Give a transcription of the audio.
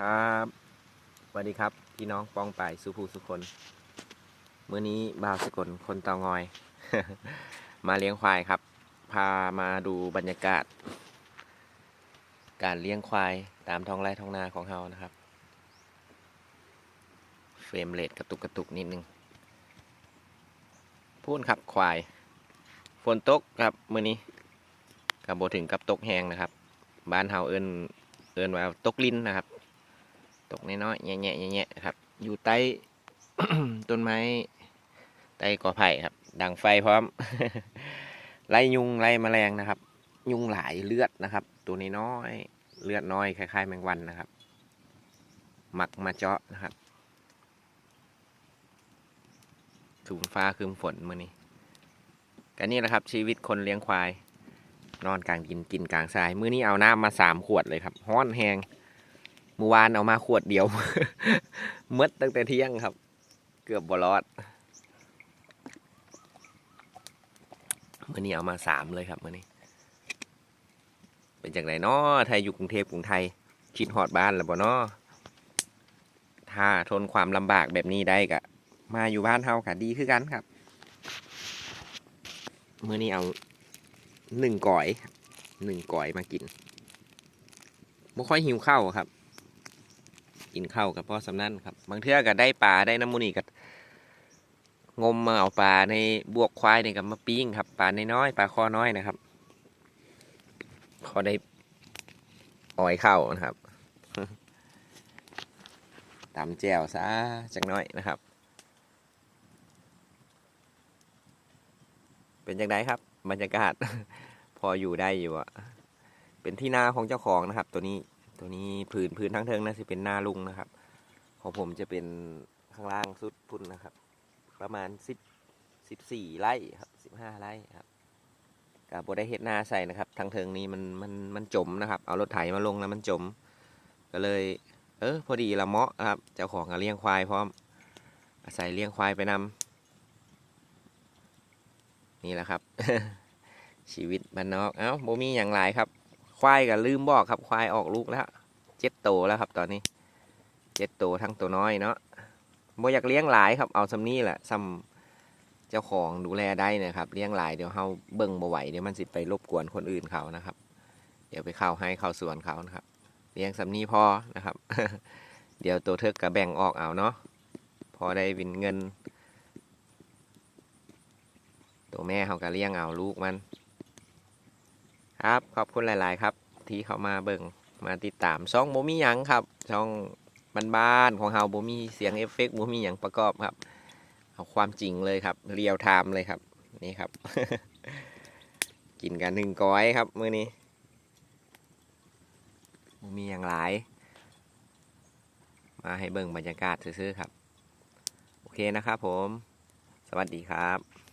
ครับสวัสดีครับ พี่น้องปองป่ายสุภูสุคน มื้อนี้บ่าวสกลคนเตางอย มาเลี้ยงควายครับ พามาดูบรรยากาศ การเลี้ยงควายตามท้องไร่ท้องนาของเฮานะครับ เฟรมเรทกระตุกกระตุกนิดนึง พูดครับควาย ฝนตกครับมื้อนี้กับโบถึงกับตกแหงนะครับ บ้านเฮาเอิ้นเอิ้นว่าตกลิ้นนะครับ ตกน้อยๆแง่ๆแง่ๆครับ อยู่ใต้ต้นไม้ใต้กอไผ่ครับ ดังไฟพร้อม ไล่ยุงไล่แมลงนะครับ ยุงหลายเลือดนะครับ ตัวนี้น้อยๆเลือดน้อยคล้ายๆ แมงวันนะครับ หมักมาเจาะนะครับถุงฟ้าคืมฝนมื่อนี้กันนี่แหละครับ ชีวิตคนเลี้ยงควาย นอนกลางกินกินกลางทราย มื้อนี้เอาน้ำมาสามขวดเลยครับ ห้อนแหง เมื่อวานเอามาขวดเดียวหมดตั้งแต่เที่ยงครับ เกือบบรอดมื้อนี้เอามาสามเลยครับเมื้อนี้ เป็นจากไหนเนาะไทยอยู่กรุงเทพกรุงไทยคิดหอดบ้านแล้วบ่เนาะถ้าทนความลำบากแบบนี้ได้ก็มาอยู่บ้านเฮาค่ะดีคือกันครับเมื้อนี้เอาหนึ่งก่อยหนึ่งก่อยมากินไม่ค่อยหิวข้าวครับ กินข้าวกับพ่อสำนั่นครับ บางเทื่อก็ได้ปลาได้น้ำมูนี่ก็งมมาเอาปลาในบวกควายนี่กับมาปิ้งครับปลาในน้อยปลาคอน้อยนะครับพอได้อ่อยเข้าวนะครับตำแจ่วซะจักน้อยนะครับ เป็นจังไดครับบรรยากาศ พออยู่ได้อยู่อะเป็นที่นาของเจ้าของนะครับ ตัวนี้ ตัวนี้พื้นพื้นทั้งเทิงนะสิเป็นหน้าลุงนะครับ ของผมจะเป็นข้างล่างสุดพุ่นนะครับ ประมาณสิบสิบสี่ไร่ครับสิบห้าไร่ครับกับบได้เฮ็ดนาใส่นะครับทางเทิงนี้มันมันมันจมนะครับ เอารถไถมาลงแล้วมันจม ก็เลย เออพอดีละเหมาะครับ เจ้าของก็เลี้ยงควายพร้อมอาศัยเลี้ยงควายไปนำนี่แหละครับ ชีวิตบ้านนอก เอ้าโบมีอย่างไรครับ ควายก็ลืมบอกครับควายออกลูกแล้วเจ็ดโตแล้วครับตอนนี้เจ็ดโตทั้งตัวน้อยเนาะโบอยากเลี้ยงหลายครับเอาซ้ำนี้แหละซ้ำเจ้าของดูแลได้นะครับ เลี้ยงหลายเดี๋ยวเฮาเบิ่งบ่ไหวเดี๋ยวมันสิไปรบกวนคนอื่นเขานะครับ เดี๋ยวไปเข้าให้เข้าสวนเขานะครับ เลี้ยงซ้ำนี้พอนะครับ เดี๋ยวตัวเทิกกับแบ่งออกเอาเนาะพอได้วินเงิน ตัวแม่เขาก็เลี้ยงเอาลูกมัน ครับ ขอบคุณหลาย ๆ ครับ ที่เขามาเบิ่งมาติดตามช่องโบมีหยังครับช่องบ้านๆของเฮาโบมีเสียงเอฟเฟกต์โบมีหยังประกอบครับเอาความจริงเลยครับเรียลไทม์เลยครับ นี่ครับ กินกันหนึ่งก้อยครับมื้อนี้โบมีอย่างหลาย มาให้เบิ่งบรรยากาศซื่อๆครับ โอเคนะครับผม สวัสดีครับ